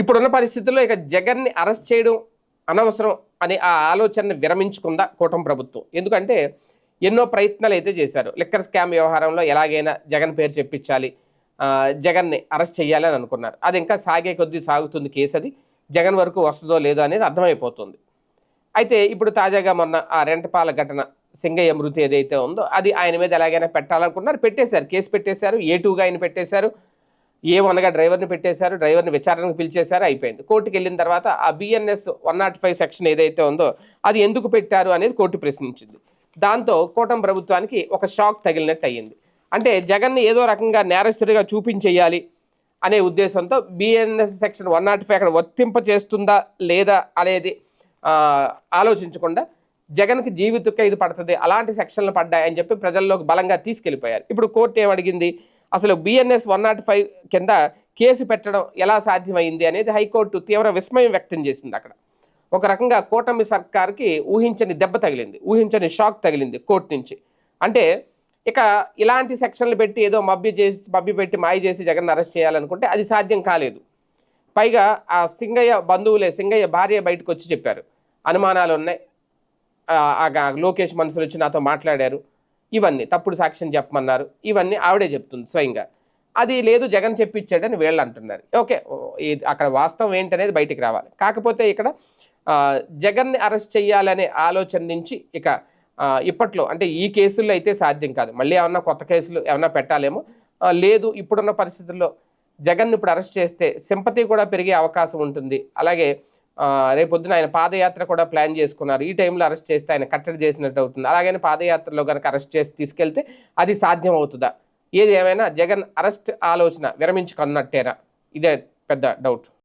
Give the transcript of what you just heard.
ఇప్పుడున్న పరిస్థితుల్లో ఇక జగన్ని అరెస్ట్ చేయడం అనవసరం అనే ఆ ఆలోచనను విరమించుకుందా కూటమి ప్రభుత్వం. ఎందుకంటే ఎన్నో ప్రయత్నాలు అయితే చేశారు. లిక్కర్ స్కామ్ వ్యవహారంలో ఎలాగైనా జగన్ పేరు చెప్పించాలి జగన్ని అరెస్ట్ చేయాలని అనుకున్నారు. అది ఇంకా సాగే కొద్దీ సాగుతుంది కేసు అది జగన్ వరకు వస్తుందో లేదో అనేది అర్థమైపోతుంది. అయితే ఇప్పుడు తాజాగా మొన్న ఆ రెంటపాల ఘటన సింగయ్య మృతి ఏదైతే ఉందో అది ఆయన మీద ఎలాగైనా పెట్టాలనుకున్నారు. పెట్టేశారు కేసు పెట్టేశారు ఏ టూగా ఆయన పెట్టేశారు. ఏ డ్రైవర్ని పెట్టేశారు డ్రైవర్ని విచారణకు పిలిచేశారు అయిపోయింది. కోర్టుకి వెళ్ళిన తర్వాత ఆ BNS one nought five section ఏదైతే ఉందో అది ఎందుకు పెట్టారు అనేది కోర్టు ప్రశ్నించింది. దాంతో కూటమి ప్రభుత్వానికి ఒక షాక్ తగిలినట్టు అయ్యింది. అంటే జగన్ని ఏదో రకంగా నేరస్తుడిగా చూపించేయాలి అనే ఉద్దేశంతో BNS section one nought five అక్కడ వర్తింప చేస్తుందా లేదా అనేది ఆలోచించకుండా జగన్కి జీవిత ఖైదు పడుతుంది అలాంటి సెక్షన్లు పడ్డాయని చెప్పి ప్రజల్లోకి బలంగా తీసుకెళ్ళిపోయారు. ఇప్పుడు కోర్టు ఏమడిగింది? అసలు బిఎన్ఎస్ వన్ నాట్ ఫైవ్ కింద కేసు పెట్టడం ఎలా సాధ్యమైంది అనేది హైకోర్టు తీవ్ర విస్మయం వ్యక్తం చేసింది అక్కడ. ఒక రకంగా కూటమి సర్కార్కి ఊహించని దెబ్బ తగిలింది ఊహించని షాక్ తగిలింది కోర్టు నుంచి. అంటే ఇక ఇలాంటి సెక్షన్లు పెట్టి ఏదో మబ్బి చేసి మబ్బి పెట్టి మాయ చేసి జగన్ అరెస్ట్ చేయాలనుకుంటే అది సాధ్యం కాలేదు. పైగా ఆ సింగయ్య బంధువులే సింగయ్య భార్య బయటకు వచ్చి చెప్పారు. అనుమానాలు ఉన్నాయి ఆ, లోకేష్ మనుషులు వచ్చి నాతో మాట్లాడారు. ఇవన్నీ తప్పుడు సాక్ష్యం చెప్పమన్నారు. ఇవన్నీ ఆవిడే చెప్తుంది స్వయంగా. అది లేదు జగన్ చెప్పించాడని వీళ్ళు అంటున్నారు. ఓకే అక్కడ వాస్తవం ఏంటనేది బయటికి రావాలి. కాకపోతే ఇక్కడ జగన్ని అరెస్ట్ చేయాలనే ఆలోచన నుంచి ఇక ఇప్పట్లో అంటే ఈ కేసుల్లో అయితే సాధ్యం కాదు. మళ్ళీ ఏమన్నా కొత్త కేసులు ఏమన్నా పెట్టాలేమో. లేదు ఇప్పుడున్న పరిస్థితుల్లో జగన్ ఇప్పుడు అరెస్ట్ చేస్తే సింపతి కూడా పెరిగే అవకాశం ఉంటుంది. అలాగే రేపొద్దున ఆయన పాదయాత్ర కూడా ప్లాన్ చేసుకున్నారు. ఈ టైంలో అరెస్ట్ చేస్తే ఆయన కట్టడి చేసినట్టు అవుతుంది. అలాగని పాదయాత్రలో కనుక అరెస్ట్ చేసి తీసుకెళ్తే అది సాధ్యం అవుతుందా ఏది ఏమైనా జగన్ అరెస్ట్ ఆలోచన విరమించుకున్నట్టేనా? ఇదే పెద్ద డౌట్.